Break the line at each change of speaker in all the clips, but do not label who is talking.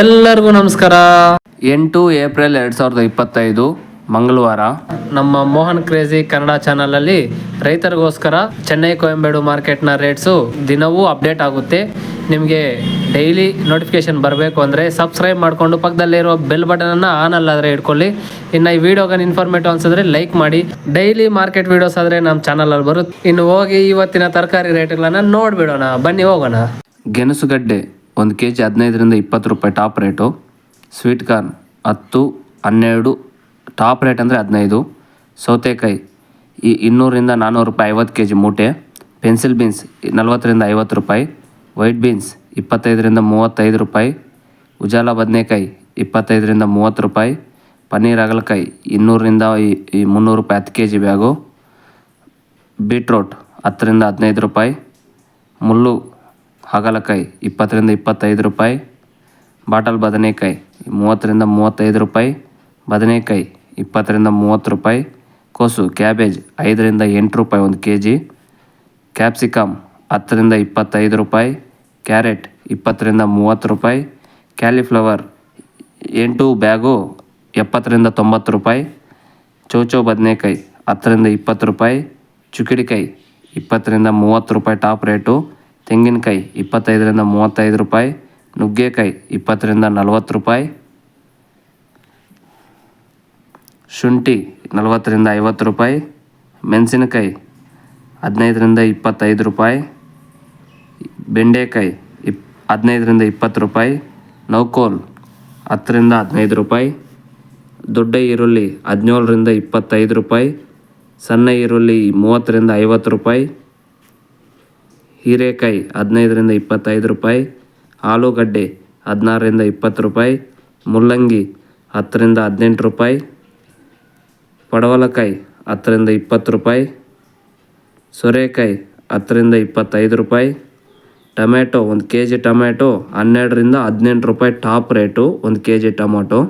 ಎಲ್ಲರಿಗೂ ನಮಸ್ಕಾರ. ಎಂಟು ಏಪ್ರಿಲ್ ಎರಡು ಸಾವಿರದ ಇಪ್ಪತ್ತೈದು ಮಂಗಳವಾರ. ನಮ್ಮ ಮೋಹನ್ ಕ್ರೇಜಿ ಕನ್ನಡ ಚಾನಲಲ್ಲಿ ರೈತರಿಗೋಸ್ಕರ ಚೆನ್ನೈ ಕೊಯಂಬೇಡು ಮಾರ್ಕೆಟ್ನ ರೇಟ್ಸು ದಿನವೂ ಅಪ್ಡೇಟ್ ಆಗುತ್ತೆ. ನಿಮಗೆ ಡೈಲಿ ನೋಟಿಫಿಕೇಶನ್ ಬರಬೇಕು ಅಂದರೆ ಸಬ್ಸ್ಕ್ರೈಬ್ ಮಾಡಿಕೊಂಡು ಪಕ್ಕದಲ್ಲಿರೋ ಬೆಲ್ ಬಟನನ್ನು ಆನ್ ಅಲ್ಲಾದ್ರೆ ಇಟ್ಕೊಳ್ಳಿ ಇನ್ನು ಈ ವಿಡಿಯೋಗ ಇನ್ಫಾರ್ಮೇಟಿವ್ ಅನ್ಸಿದ್ರೆ ಲೈಕ್ ಮಾಡಿ. ಡೈಲಿ ಮಾರ್ಕೆಟ್ ವಿಡಿಯೋಸ್ ಆದರೆ ನಮ್ಮ ಚಾನಲಲ್ಲಿ ಬರುತ್ತೆ. ಇನ್ನು ಹೋಗಿ ಇವತ್ತಿನ ತರಕಾರಿ ರೇಟ್ಗಳನ್ನು ನೋಡಿಬಿಡೋಣ. ಬನ್ನಿ ಹೋಗೋಣ. ಗೆಣಸುಗಡ್ಡೆ ಒಂದು ಕೆ ಜಿ ಹದಿನೈದರಿಂದ ಇಪ್ಪತ್ತು ರೂಪಾಯಿ ಟಾಪ್ ರೇಟು. ಸ್ವೀಟ್ ಕಾರ್ನ್ ಹತ್ತು, ಹನ್ನೆರಡು, ಟಾಪ್ ರೇಟ್ ಅಂದರೆ ಹದಿನೈದು. ಸೌತೆಕಾಯಿ ಈ ಇನ್ನೂರಿಂದ ನಾನ್ನೂರು ರೂಪಾಯಿ, ಐವತ್ತು ಕೆ ಜಿ ಮೂಟೆ. ಪೆನ್ಸಿಲ್ ಬೀನ್ಸ್ ನಲ್ವತ್ತರಿಂದ ಐವತ್ತು ರೂಪಾಯಿ. ವೈಟ್ ಬೀನ್ಸ್ ಇಪ್ಪತ್ತೈದರಿಂದ ಮೂವತ್ತೈದು ರೂಪಾಯಿ. ಉಜಾಲ ಬದನೆಕಾಯಿ ಇಪ್ಪತ್ತೈದರಿಂದ ಮೂವತ್ತು ರೂಪಾಯಿ. ಪನ್ನೀರ್ ಹಾಗಲಕಾಯಿ ಇನ್ನೂರರಿಂದ ಈ ಮುನ್ನೂರು ರೂಪಾಯಿ ಹತ್ತು ಕೆ ಜಿ ಬ್ಯಾಗು. ಬೀಟ್ರೋಟ್ ಹತ್ತರಿಂದ ಹದಿನೈದು ರೂಪಾಯಿ. ಮುಳ್ಳು ಹಾಗಲಕಾಯಿ ಇಪ್ಪತ್ತರಿಂದ ಇಪ್ಪತ್ತೈದು ರೂಪಾಯಿ. ಬಾಟಲ್ ಬದನೆಕಾಯಿ ಮೂವತ್ತರಿಂದ ಮೂವತ್ತೈದು ರೂಪಾಯಿ. ಬದನೆಕಾಯಿ ಇಪ್ಪತ್ತರಿಂದ ಮೂವತ್ತು ರೂಪಾಯಿ. ಕೋಸು ಕ್ಯಾಬೇಜ್ ಐದರಿಂದ ಎಂಟು ರೂಪಾಯಿ ಒಂದು ಕೆ ಜಿ ಕ್ಯಾಪ್ಸಿಕಮ್ ಹತ್ತರಿಂದ ಇಪ್ಪತ್ತೈದು ರೂಪಾಯಿ. ಕ್ಯಾರೆಟ್ ಇಪ್ಪತ್ತರಿಂದ ಮೂವತ್ತು ರೂಪಾಯಿ. ಕ್ಯಾಲಿಫ್ಲವರ್ ಎಂಟು ಬ್ಯಾಗು ಎಪ್ಪತ್ತರಿಂದ ತೊಂಬತ್ತು ರೂಪಾಯಿ. ಚೌಚೌ ಬದನೆಕಾಯಿ ಹತ್ತರಿಂದ ಇಪ್ಪತ್ತು ರೂಪಾಯಿ. ಚುಕಿಡಿಕಾಯಿ ಇಪ್ಪತ್ತರಿಂದ ಮೂವತ್ತು ರೂಪಾಯಿ ಟಾಪ್ ರೇಟು. ತೆಂಗಿನಕಾಯಿ ಇಪ್ಪತ್ತೈದರಿಂದ ಮೂವತ್ತೈದು ರೂಪಾಯಿ, ನುಗ್ಗೆಕಾಯಿ ಇಪ್ಪತ್ತರಿಂದ ನಲವತ್ತು ರೂಪಾಯಿ, ಶುಂಠಿ ನಲವತ್ತರಿಂದ ಐವತ್ತು ರೂಪಾಯಿ, ಮೆಣಸಿನಕಾಯಿ ಹದಿನೈದರಿಂದ ಇಪ್ಪತ್ತೈದು ರೂಪಾಯಿ, ಬೆಂಡೆಕಾಯಿ ಇಪ್, ಹದಿನೈದರಿಂದ ಇಪ್ಪತ್ತು ರೂಪಾಯಿ, ನೌಕೋಲ್ ಹತ್ತರಿಂದ ಹದಿನೈದು ರೂಪಾಯಿ, ದೊಡ್ಡ ಈರುಳ್ಳಿ ಹದಿನೇಳರಿಂದ ಇಪ್ಪತ್ತೈದು ರೂಪಾಯಿ, ಸಣ್ಣ ಈರುಳ್ಳಿ ಮೂವತ್ತರಿಂದ ಐವತ್ತು ರೂಪಾಯಿ ಹೀರೆಕಾಯಿ ಹದಿನೈದರಿಂದ ಇಪ್ಪತ್ತೈದು ರೂಪಾಯಿ, ಆಲೂಗಡ್ಡೆ ಹದಿನಾರರಿಂದ ಇಪ್ಪತ್ತು ರೂಪಾಯಿ, ಮುಲ್ಲಂಗಿ ಹತ್ತರಿಂದ ಹದಿನೆಂಟು ರೂಪಾಯಿ, ಪಡವಲಕಾಯಿ ಹತ್ತರಿಂದ ಇಪ್ಪತ್ತು ರೂಪಾಯಿ, ಸೋರೆಕಾಯಿ ಹತ್ತರಿಂದ ಇಪ್ಪತ್ತೈದು ರೂಪಾಯಿ ಟೊಮೆಟೊ ಒಂದು ಕೆ ಜಿ ಟೊಮೆಟೊ ಹನ್ನೆರಡರಿಂದ ಹದಿನೆಂಟು ರೂಪಾಯಿ ಟಾಪ್ ರೇಟು ಒಂದು ಕೆ ಜಿ ಟೊಮೊಟೊ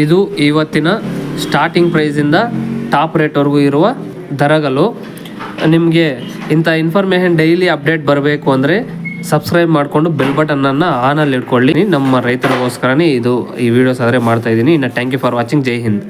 ಇದು ಇವತ್ತಿನ ಸ್ಟಾರ್ಟಿಂಗ್ ಪ್ರೈಸಿಂದ ಟಾಪ್ ರೇಟ್ವರೆಗೂ ಇರುವ ದರಗಳು. ನಿಮಗೆ ಇಂಥ ಇನ್ಫಾರ್ಮೇಷನ್ ಡೈಲಿ ಅಪ್ಡೇಟ್ ಬರಬೇಕು ಅಂದರೆ ಸಬ್ಸ್ಕ್ರೈಬ್ ಮಾಡಿಕೊಂಡು ಬೆಲ್ ಬಟನನ್ನು ಆನಲ್ಲಿ ಇಟ್ಕೊಳ್ಳಿ. ನಮ್ಮ ರೈತರಿಗೋಸ್ಕರನೇ ಇದು ಈ ವಿಡಿಯೋಸ್ ಆದರೆ ಮಾಡ್ತಾ ಇದ್ದೀನಿ. ಇನ್ನು thank you for watching Jai Hind.